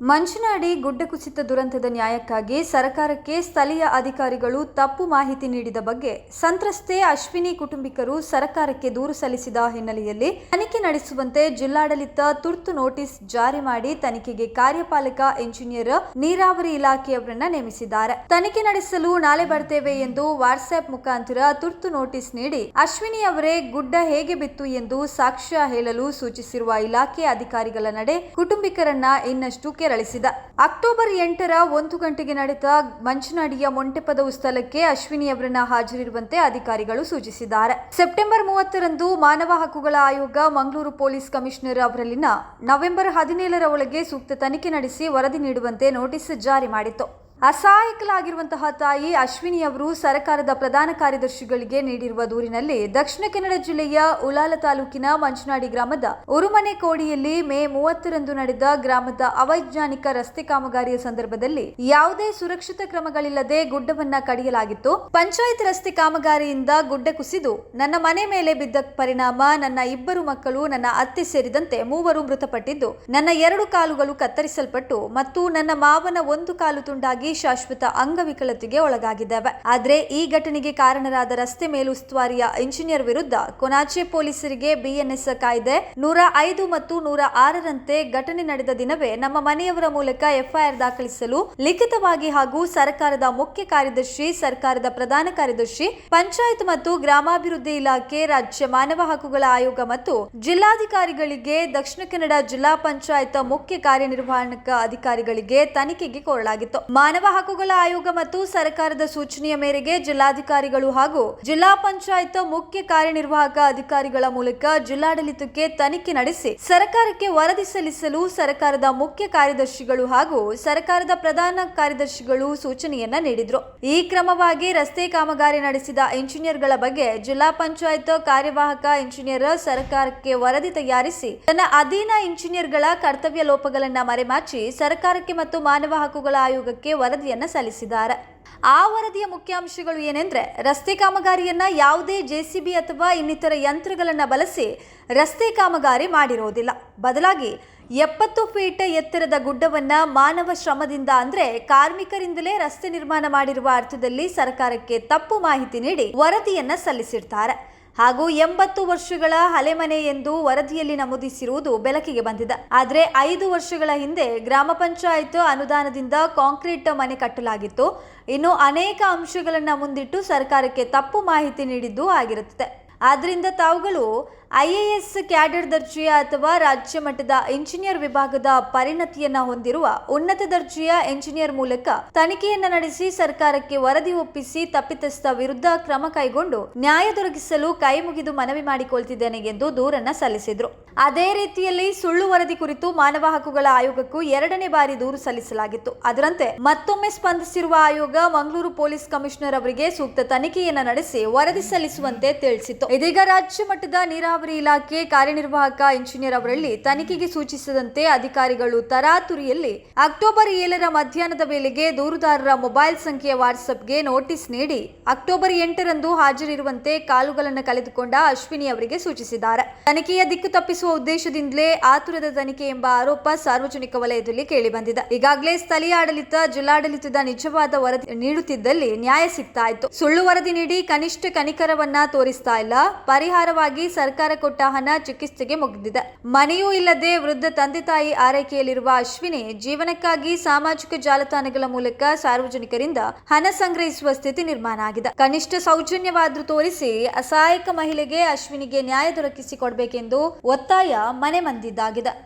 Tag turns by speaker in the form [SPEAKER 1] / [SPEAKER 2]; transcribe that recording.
[SPEAKER 1] ಮಂಚನಾಡಿ ಗುಡ್ಡ ಕುಸಿತ ದುರಂತದ ನ್ಯಾಯಕ್ಕಾಗಿ ಸರ್ಕಾರಕ್ಕೆ ಸ್ಥಳೀಯ ಅಧಿಕಾರಿಗಳು ತಪ್ಪು ಮಾಹಿತಿ ನೀಡಿದ ಬಗ್ಗೆ ಸಂತ್ರಸ್ತೆ ಅಶ್ವಿನಿ ಕುಟುಂಬಿಕರು ಸರ್ಕಾರಕ್ಕೆ ದೂರು ಸಲ್ಲಿಸಿದ ಹಿನ್ನೆಲೆಯಲ್ಲಿ ತನಿಖೆ ನಡೆಸುವಂತೆ ಜಿಲ್ಲಾಡಳಿತ ತುರ್ತು ನೋಟಿಸ್ ಜಾರಿ ಮಾಡಿ ತನಿಖೆಗೆ ಕಾರ್ಯಪಾಲಕ ಇಂಜಿನಿಯರ್ ನೀರಾವರಿ ಇಲಾಖೆಯವರನ್ನ ನೇಮಿಸಿದ್ದಾರೆ. ತನಿಖೆ ನಡೆಸಲು ನಾಳೆ ಬರ್ತೇವೆ ಎಂದು ವಾಟ್ಸ್ಆಪ್ ಮುಖಾಂತರ ತುರ್ತು ನೋಟಿಸ್ ನೀಡಿ ಅಶ್ವಿನಿ ಅವರೇ ಗುಡ್ಡ ಹೇಗೆ ಬಿತ್ತು ಎಂದು ಸಾಕ್ಷ್ಯ ಹೇಳಲು ಸೂಚಿಸಿರುವ ಇಲಾಖೆ ಅಧಿಕಾರಿಗಳ ನಡೆ ಕುಟುಂಬಿಕರನ್ನ ಇನ್ನಷ್ಟು ಕೆರಳಿಸಿದ ಅಕ್ಟೋಬರ್ ಎಂಟರ ಒಂದು ಗಂಟೆಗೆ ನಡೆದ ಮಂಚನಾಡಿಯ ಮೊಂಟೆಪದ ಸ್ಥಳಕ್ಕೆ ಅಶ್ವಿನಿ ಅವರನ್ನ ಹಾಜರಿರುವಂತೆ ಅಧಿಕಾರಿಗಳು ಸೂಚಿಸಿದ್ದಾರೆ. ಸೆಪ್ಟೆಂಬರ್ ಮೂವತ್ತರಂದು ಮಾನವ ಹಕ್ಕುಗಳ ಆಯೋಗ ಮಂಗಳೂರು ಪೊಲೀಸ್ ಕಮಿಷನರ್ ಅವರಲ್ಲಿನ ನವೆಂಬರ್ ಹದಿನೇಳರ ಒಳಗೆ ಸೂಕ್ತ ತನಿಖೆ ನಡೆಸಿ ವರದಿ ನೀಡುವಂತೆ ನೋಟಿಸ್ ಜಾರಿ ಮಾಡಿತ್ತು. ಅಸಹಾಯಕಲಾಗಿರುವಂತಹ ತಾಯಿ ಅಶ್ವಿನಿ ಅವರು ಸರ್ಕಾರದ ಪ್ರಧಾನ ಕಾರ್ಯದರ್ಶಿಗಳಿಗೆ ನೀಡಿರುವ ದೂರಿನಲ್ಲಿ ದಕ್ಷಿಣ ಕನ್ನಡ ಜಿಲ್ಲೆಯ ಉಲಾಲ ತಾಲೂಕಿನ ಮಂಚನಾಡಿ ಗ್ರಾಮದ ಉರುಮನೆ ಕೋಡಿಯಲ್ಲಿ ಮೇ ಮೂವತ್ತರಂದು ನಡೆದ ಗ್ರಾಮದ ಅವೈಜ್ಞಾನಿಕ ರಸ್ತೆ ಕಾಮಗಾರಿಯ ಸಂದರ್ಭದಲ್ಲಿ ಯಾವುದೇ ಸುರಕ್ಷಿತ ಕ್ರಮಗಳಿಲ್ಲದೆ ಗುಡ್ಡವನ್ನ ಕಡಿಯಲಾಗಿತ್ತು. ಪಂಚಾಯತ್ ರಸ್ತೆ ಕಾಮಗಾರಿಯಿಂದ ಗುಡ್ಡ ಕುಸಿದು ನನ್ನ ಮನೆ ಮೇಲೆ ಬಿದ್ದ ಪರಿಣಾಮ, ನನ್ನ ಇಬ್ಬರು ಮಕ್ಕಳು, ನನ್ನ ಅತ್ತೆ ಸೇರಿದಂತೆ ಮೂವರು ಮೃತಪಟ್ಟಿದ್ದು, ನನ್ನ ಎರಡು ಕಾಲುಗಳು ಕತ್ತರಿಸಲ್ಪಟ್ಟು ಮತ್ತು ನನ್ನ ಮಾವನ ಒಂದು ಕಾಲು ತುಂಡಾಗಿ ಶಾಶ್ವತ ಅಂಗವಿಕಲತೆಗೆ ಒಳಗಾಗಿದ್ದಾವೆ. ಆದರೆ ಈ ಘಟನೆಗೆ ಕಾರಣರಾದ ರಸ್ತೆ ಮೇಲುಸ್ತುವಾರಿಯ ಇಂಜಿನಿಯರ್ ವಿರುದ್ಧ ಕೊನಾಚೆ ಪೊಲೀಸರಿಗೆ ಬಿಎನ್ಎಸ್ ಕಾಯ್ದೆ. ನೂರ ಐದು ಮತ್ತು ನೂರ ಆರರಂತೆ ಘಟನೆ ನಡೆದ ದಿನವೇ ನಮ್ಮ ಮನೆಯವರ ಮೂಲಕ ಎಫ್ಐಆರ್ ದಾಖಲಿಸಲು ಲಿಖಿತವಾಗಿ ಹಾಗೂ ಸರ್ಕಾರದ ಮುಖ್ಯ ಕಾರ್ಯದರ್ಶಿ, ಸರ್ಕಾರದ ಪ್ರಧಾನ ಕಾರ್ಯದರ್ಶಿ, ಪಂಚಾಯತ್ ಮತ್ತು ಗ್ರಾಮಾಭಿವೃದ್ಧಿ ಇಲಾಖೆ, ರಾಜ್ಯ ಮಾನವ ಹಕ್ಕುಗಳ ಆಯೋಗ ಮತ್ತು ಜಿಲ್ಲಾಧಿಕಾರಿಗಳಿಗೆ, ದಕ್ಷಿಣ ಕನ್ನಡ ಜಿಲ್ಲಾ ಪಂಚಾಯತ್ ಮುಖ್ಯ ಕಾರ್ಯನಿರ್ವಹಣಕ ಅಧಿಕಾರಿಗಳಿಗೆ ತನಿಖೆಗೆ ಕೋರಲಾಗಿತ್ತು. ಮಾನವ ಹಕ್ಕುಗಳ ಆಯೋಗ ಮತ್ತು ಸರ್ಕಾರದ ಸೂಚನೆಯ ಮೇರೆಗೆ ಜಿಲ್ಲಾಧಿಕಾರಿಗಳು ಹಾಗೂ ಜಿಲ್ಲಾ ಪಂಚಾಯತ್ ಮುಖ್ಯ ಕಾರ್ಯನಿರ್ವಾಹಕ ಅಧಿಕಾರಿಗಳ ಮೂಲಕ ಜಿಲ್ಲಾಡಳಿತಕ್ಕೆ ತನಿಖೆ ನಡೆಸಿ ಸರ್ಕಾರಕ್ಕೆ ವರದಿ ಸಲ್ಲಿಸಲು ಸರ್ಕಾರದ ಮುಖ್ಯ ಕಾರ್ಯದರ್ಶಿಗಳು ಹಾಗೂ ಸರ್ಕಾರದ ಪ್ರಧಾನ ಕಾರ್ಯದರ್ಶಿಗಳು ಸೂಚನೆಯನ್ನ ನೀಡಿದ್ರು. ಈ ಕ್ರಮವಾಗಿ ರಸ್ತೆ ಕಾಮಗಾರಿ ನಡೆಸಿದ ಇಂಜಿನಿಯರ್ಗಳ ಬಗ್ಗೆ ಜಿಲ್ಲಾ ಪಂಚಾಯತ್ ಕಾರ್ಯವಾಹಕ ಇಂಜಿನಿಯರ್ ಸರ್ಕಾರಕ್ಕೆ ವರದಿ ತಯಾರಿಸಿ ತನ್ನ ಅಧೀನ ಇಂಜಿನಿಯರ್ಗಳ ಕರ್ತವ್ಯ ಲೋಪಗಳನ್ನ ಮರೆಮಾಚಿ ಸರ್ಕಾರಕ್ಕೆ ಮತ್ತು ಮಾನವ ಹಕ್ಕುಗಳ ಆಯೋಗಕ್ಕೆ ವರದಿಯನ್ನ ಸಲ್ಲಿಸಿದ್ದಾರೆ. ಆ ವರದಿಯ ಮುಖ್ಯಾಂಶಗಳು ಏನೆಂದ್ರೆ, ರಸ್ತೆ ಕಾಮಗಾರಿಯನ್ನ ಯಾವುದೇ ಜೆಸಿಬಿ ಅಥವಾ ಇನ್ನಿತರ ಯಂತ್ರಗಳನ್ನ ಬಳಸಿ ರಸ್ತೆ ಕಾಮಗಾರಿ ಮಾಡಿರೋದಿಲ್ಲ. ಬದಲಾಗಿ ಎಪ್ಪತ್ತು ಫೀಟ್ ಎತ್ತರದ ಗುಡ್ಡವನ್ನ ಮಾನವ ಶ್ರಮದಿಂದ ಅಂದ್ರೆ ಕಾರ್ಮಿಕರಿಂದಲೇ ರಸ್ತೆ ನಿರ್ಮಾಣ ಮಾಡಿರುವ ಅರ್ಥದಲ್ಲಿ ಸರ್ಕಾರಕ್ಕೆ ತಪ್ಪು ಮಾಹಿತಿ ನೀಡಿ ವರದಿಯನ್ನು ಸಲ್ಲಿಸಿರ್ತಾರೆ. ಹಾಗೂ ಎಂಬತ್ತು ವರ್ಷಗಳ ಹಲೆಮನೆ ಎಂದು ವರದಿಯಲ್ಲಿ ನಮೂದಿಸಿರುವುದು ಬೆಳಕಿಗೆ ಬಂದಿದೆ. ಆದರೆ ಐದು ವರ್ಷಗಳ ಹಿಂದೆ ಗ್ರಾಮ ಪಂಚಾಯತ್ ಅನುದಾನದಿಂದ ಕಾಂಕ್ರೀಟ್ ಮನೆ ಕಟ್ಟಲಾಗಿತ್ತು. ಇನ್ನು ಅನೇಕ ಅಂಶಗಳನ್ನು ಮುಂದಿಟ್ಟು ಸರ್ಕಾರಕ್ಕೆ ತಪ್ಪು ಮಾಹಿತಿ ನೀಡಿದ್ದು ಆಗಿರುತ್ತದೆ. ಆದ್ದರಿಂದ ತಾವುಗಳು ಐಎಎಸ್ ಕ್ಯಾಡರ್ ದರ್ಜೆಯ ಅಥವಾ ರಾಜ್ಯ ಮಟ್ಟದ ಇಂಜಿನಿಯರ್ ವಿಭಾಗದ ಪರಿಣತಿಯನ್ನ ಹೊಂದಿರುವ ಉನ್ನತ ದರ್ಜೆಯ ಇಂಜಿನಿಯರ್ ಮೂಲಕ ತನಿಖೆಯನ್ನ ನಡೆಸಿ ಸರ್ಕಾರಕ್ಕೆ ವರದಿ ಒಪ್ಪಿಸಿ ತಪ್ಪಿತಸ್ಥ ವಿರುದ್ಧ ಕ್ರಮ ಕೈಗೊಂಡು ನ್ಯಾಯ ದೊರಕಿಸಲು ಕೈಮುಗಿದು ಮನವಿ ಮಾಡಿಕೊಳ್ತಿದ್ದೇನೆ ಎಂದು ದೂರನ್ನ ಸಲ್ಲಿಸಿದ್ರು. ಅದೇ ರೀತಿಯಲ್ಲಿ ಸುಳ್ಳು ವರದಿ ಕುರಿತು ಮಾನವ ಹಕ್ಕುಗಳ ಆಯೋಗಕ್ಕೂ ಎರಡನೇ ಬಾರಿ ದೂರು ಸಲ್ಲಿಸಲಾಗಿತ್ತು. ಅದರಂತೆ ಮತ್ತೊಮ್ಮೆ ಸ್ಪಂದಿಸಿರುವ ಆಯೋಗ ಮಂಗಳೂರು ಪೊಲೀಸ್ ಕಮಿಷನರ್ ಅವರಿಗೆ ಸೂಕ್ತ ತನಿಖೆಯನ್ನ ನಡೆಸಿ ವರದಿ ಸಲ್ಲಿಸುವಂತೆ ತಿಳಿಸಿತ್ತು. ಇದೀಗ ರಾಜ್ಯ ಮಟ್ಟದ ನೀರಾವರಿ ಇಲಾಖೆ ಕಾರ್ಯನಿರ್ವಾಹಕ ಇಂಜಿನಿಯರ್ ಅವರಲ್ಲಿ ತನಿಖೆಗೆ ಸೂಚಿಸಿದಂತೆ ಅಧಿಕಾರಿಗಳು ತರಾತುರಿಯಲ್ಲಿ ಅಕ್ಟೋಬರ್ ಏಳರ ಮಧ್ಯಾಹ್ನದ ವೇಳೆಗೆ ದೂರುದಾರರ ಮೊಬೈಲ್ ಸಂಖ್ಯೆಯ ವಾಟ್ಸ್ಆಪ್ಗೆ ನೋಟಿಸ್ ನೀಡಿ ಅಕ್ಟೋಬರ್ ಎಂಟರಂದು ಹಾಜರಿರುವಂತೆ ಕಾಲುಗಳನ್ನು ಕಳೆದುಕೊಂಡ ಅಶ್ವಿನಿ ಅವರಿಗೆ ಸೂಚಿಸಿದ್ದಾರೆ. ತನಿಖೆಯ ದಿಕ್ಕು ತಪ್ಪಿಸುವ ಉದ್ದೇಶದಿಂದಲೇ ಆತುರದ ತನಿಖೆ ಎಂಬ ಆರೋಪ ಸಾರ್ವಜನಿಕ ವಲಯದಲ್ಲಿ ಕೇಳಿಬಂದಿದೆ. ಈಗಾಗಲೇ ಸ್ಥಳೀಯ ಆಡಳಿತ, ಜಿಲ್ಲಾಡಳಿತದ ನಿಜವಾದ ವರದಿ ನೀಡುತ್ತಿದ್ದಲ್ಲಿ ನ್ಯಾಯ ಸಿಗ್ತಾ ಇತ್ತು. ಸುಳ್ಳು ವರದಿ ನೀಡಿ ಕನಿಷ್ಠ ಕನಿಕರವನ್ನ ತೋರಿಸ್ತಾ ಇಲ್ಲ. ಪರಿಹಾರವಾಗಿ ಸರ್ಕಾರ ಕೊಟ್ಟ ಹಣ ಚಿಕಿತ್ಸೆಗೆ ಮುಗಿದಿದೆ. ಮನೆಯೂ ಇಲ್ಲದೆ ವೃದ್ಧ ತಂದೆ ತಾಯಿ ಆರೈಕೆಯಲ್ಲಿರುವ ಅಶ್ವಿನಿ ಜೀವನಕ್ಕಾಗಿ ಸಾಮಾಜಿಕ ಜಾಲತಾಣಗಳ ಮೂಲಕ ಸಾರ್ವಜನಿಕರಿಂದ ಹಣ ಸಂಗ್ರಹಿಸುವ ಸ್ಥಿತಿ ನಿರ್ಮಾಣ ಆಗಿದೆ. ಕನಿಷ್ಠ ಸೌಜನ್ಯವಾದರೂ ತೋರಿಸಿ ಅಸಹಾಯಕ ಮಹಿಳೆಗೆ ಅಶ್ವಿನಿಗೆ ನ್ಯಾಯ ದೊರಕಿಸಿ ಕೊಡಬೇಕೆಂದು ಒತ್ತಾಯ ಮನೆ ಮಂದಿದ್ದಾಗಿದೆ.